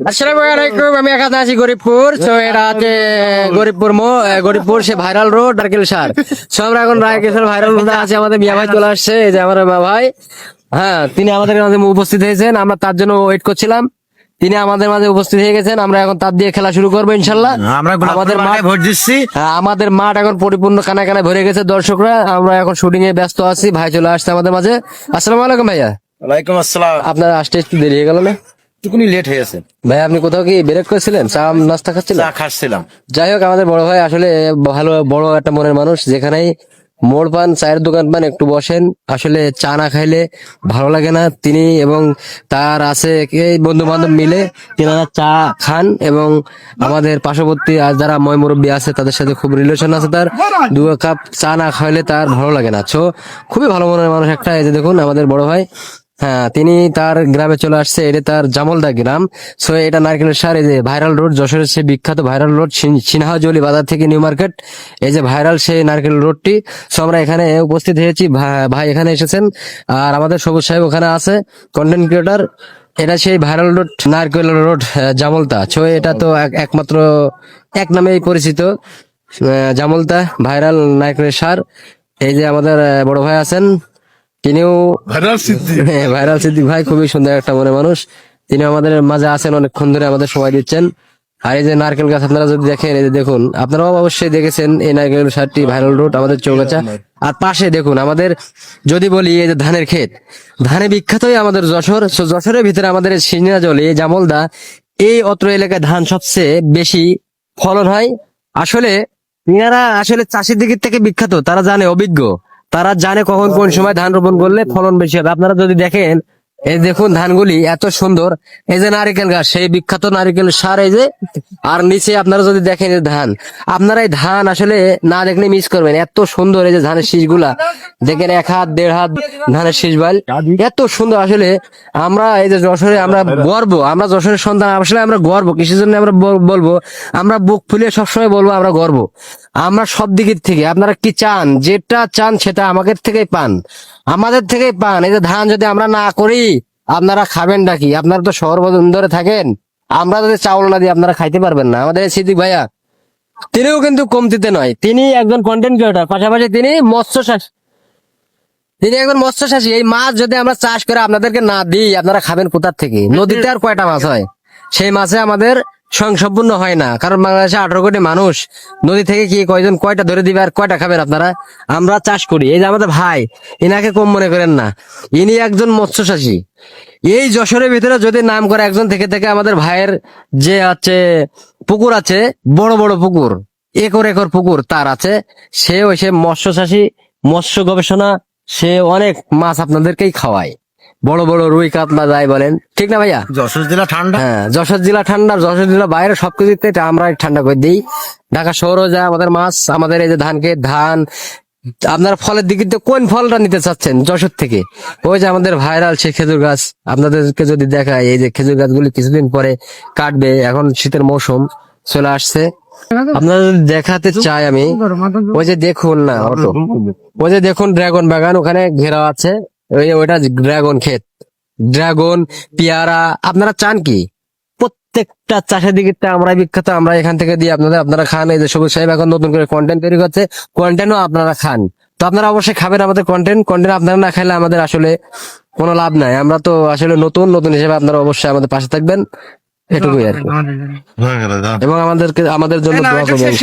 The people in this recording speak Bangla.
আসসালামু আলাইকুম আমি এখন আছি গরিবপুর। এটা আছে গরিবপুর মো গরিবপুর সে ভাইরাল রোড নারকেল সার। আমরা এখন নারকেল ভাইরাল রোডে আছে আমাদের মিয়া ভাই চলে আসছে এই যে আমার ভাই। হ্যাঁ তিনি আমাদের মাঝে উপস্থিত হয়েছেন আমরা তার জন্য ওয়েট করছিলাম। তিনি আমাদের মাঝে উপস্থিত হয়ে গেছেন আমরা এখন তার দিয়ে খেলা শুরু করব ইনশাল্লাহ। আমাদের মাঠ ভোট দিচ্ছি। হ্যাঁ, আমাদের মাঠ এখন পরিপূর্ণ কানায় কানায় ভরে গেছে দর্শকরা। আমরা এখন শুটিং এ ব্যস্ত আছি ভাই চলে আসছে আমাদের মাঝে। আসসালামু আলাইকুম ভাইয়া। ওয়ালাইকুম আসসালাম। আপনার আসতে একটু দেরি হয়ে গেল না? একটুকুনি লেট হয়ে গেছে। ভাই আপনি কোথাও কি ব্রেক করেছিলেন? চা নাস্তা খাচ্ছিলেন? চা খাচ্ছিলাম। যাই হোক আমাদের বড় ভাই আসলে ভালো বড় একটা মনের মানুষ যেখানেই মোড় পান চায়ের দোকান পান একটু বসেন। আসলে চা না খাইলে ভালো লাগে না। তিনি এবং তার আছে বন্ধু বান্ধব মিলে তেনারা চা খান এবং আমাদের পার্শ্ববর্তী আর যারা ময় মুরব্বী আছে তাদের সাথে খুব রিলেশন আছে তার। দু কাপ চা না খাইলে তার ভালো লাগে না। সো খুবই ভালো মনের মানুষ একটা। এই যে দেখুন আমাদের বড় ভাই হ্যাঁ তিনি তার গ্রামে চলে আসছে। এটা তার জামলদা গ্রাম। সো এটা নারকেলের সার, এই যে ভাইরাল রোড, যশোরের সে বিখ্যাত ভাইরাল রোড সিনহাজলি বাজার থেকে নিউ মার্কেট, এই যে ভাইরাল সেই নারকেল রোডটি। সো আমরা এখানে উপস্থিত হয়েছি। ভাই এখানে এসেছেন। আর আমাদের সবুজ সাহেব ওখানে আছে কন্টেন্ট ক্রিয়েটর এটা সেই ভাইরাল রোড, নারকেল রোড জামলতা সো এটা তো এক- একমাত্র, এক নামেই পরিচিত। জামলতা ভাইরাল নারকেলের সার। এই যে আমাদের বড় ভাই আছেন তিনিও ভাইরাল সিদ্ধি হ্যাঁ, ভাইরাল সিদ্দিক ভাই খুবই সুন্দর একটা মনে মানুষ। তিনি আমাদের মাঝে আছেন অনেকক্ষণ ধরে আমাদের সময় দিচ্ছেন। আর এই যে নারকেল গাছ আপনারা যদি দেখেন এই যে দেখুন আপনারাও অবশ্যই দেখেছেন এই নারকেল সারটি ভাইরাল রুট আমাদের চৌগাছা আর পাশে দেখুন আমাদের যদি বলি এই যে ধানের ক্ষেত ধানে বিখ্যাতই আমাদের যশোর। যশোরের ভিতরে আমাদের সিনিয়াজলি জামলদা এই অত্র এলাকায় ধান সবচেয়ে বেশি ফলন হয়। আসলে ইনারা আসলে চাষির দিকের থেকে বিখ্যাত তারা জানে অভিজ্ঞ। তারা জানে কখন কোন সময় ধান রোপণ করলে ফলন বেশি হবে। আপনারা যদি দেখেন এই দেখুন ধানগুলি এত সুন্দর। এই যে নারিকেল গাছ, সেই বিখ্যাত নারিকেল সার এই যে। আর নিচে আপনারা যদি দেখেন ধান, আপনারা এই ধান আসলে না দেখলে মিস করবেন। এত সুন্দর এই যে ধানের শীষগুলা। দেখেন এক হাত, দেড় হাত ধানের শীষ বাইল এত সুন্দর আসলে আমরা এই যে যশোরে আমরা গর্ব, আমরা যশোরের সন্তান, আসলে আমরা গর্ব কিসের জন্য আমরা বল- বলব, আমরা বুক ফুলিয়ে সবসময় বলব আমরা গর্ব। আমরা সব দিকের থেকে, আপনারা কি চান, যেটা চান সেটা আমাদের থেকেই পান। আমাদের থেকেই পান। এই যে ধান যদি আমরা না করি, আপনারা খাবেন নাকি আপনারা তো শহর ধরে থাকেন। আমরা যদি চাউল না দিই, আপনারা খাইতে পারবেন না। আমাদের সিদ্দিক ভাইয়া, তিনিও কিন্তু কমতিতে নয়। তিনি একজন কন্টেন্ট ক্রিয়েটার পাশাপাশি তিনি মৎস্য চাষ তিনি একজন মৎস্য চাষী। এই মাছ যদি আমরা চাষ করে আপনাদেরকে না দিই, আপনারা খাবেন কোথার থেকে? নদীতে আর কয়টা মাছ হয়? সেই মাছে আমাদের সংসম্পূর্ণ হয় না। কারণ বাংলাদেশে আঠারো কোটি মানুষ, নদী থেকে কি কয়জন, কয়টা ধরে দিবে আর কয়টা খাবেন আপনারা? আমরা চাষ করি। এই যে আমাদের ভাই, ইনাকে কম মনে করেন না। ইনি একজন মৎস্য চাষী এই যশোরের ভিতরে যদি নাম করে একজন থেকে থেকে আমাদের ভাইয়ের যে হচ্ছে পুকুর আছে, বড় বড় পুকুর, একর একর পুকুর তার আছে সে ওই সে মৎস্য চাষী মৎস্য গবেষণা, সে অনেক মাছ আপনাদেরকেই খাওয়ায়। বড় বড় রুই কাতলা যাই বলেন। ঠিক না ভাইয়া? যশোর জেলা ঠান্ডা? হ্যাঁ যশোর জেলা ঠান্ডা যশোর জেলা বাইরে সবকিছুতে এটা আমরা ঠান্ডা করে দিই। ঢাকা শহরও যায় আমাদের মাছ আমাদের এই যে ধানকে ধান আপনার ফলের দিকে তো কোন ফলটা নিতে চাচ্ছেন যশোর থেকে? ওই যে আমাদের ভাইরাল সে খেজুর গাছ আপনাদেরকে যদি দেখায় এই যে খেজুর গাছগুলি কিছুদিন পরে কাটবে এখন শীতের মৌসুম চলে আসছে। আপনারা দেখাতে চাই আমি ওই যে দেখুন না অটো। ওই যে দেখুন ড্রাগন বাগান ওখানে ঘেরা আছে। ওই ওইটা ড্রাগন ক্ষেত। ড্রাগন পেয়ারা আপনারা চান কি? প্রত্যেকটা চাষের দিকে আমরা বিখ্যাত আমরা এখান থেকে দিয়ে আপনাদের আপনারা খান এই যে সবুজ সাহেব এখন নতুন করে কন্টেন্ট তৈরি করছে কন্টেন্টও আপনারা খান। তো আপনারা অবশ্যই খাবেন আমাদের কন্টেন্ট কন্টেন্ট আপনারা না খাইলে আমাদের আসলে কোনো লাভ নাই। আমরা তো আসলে নতুন নতুন হিসেবে আপনারা অবশ্যই আমাদের পাশে থাকবেন। এটুকুই আর। এবং আমাদেরকে আমাদের জন্য দোয়া করবেন।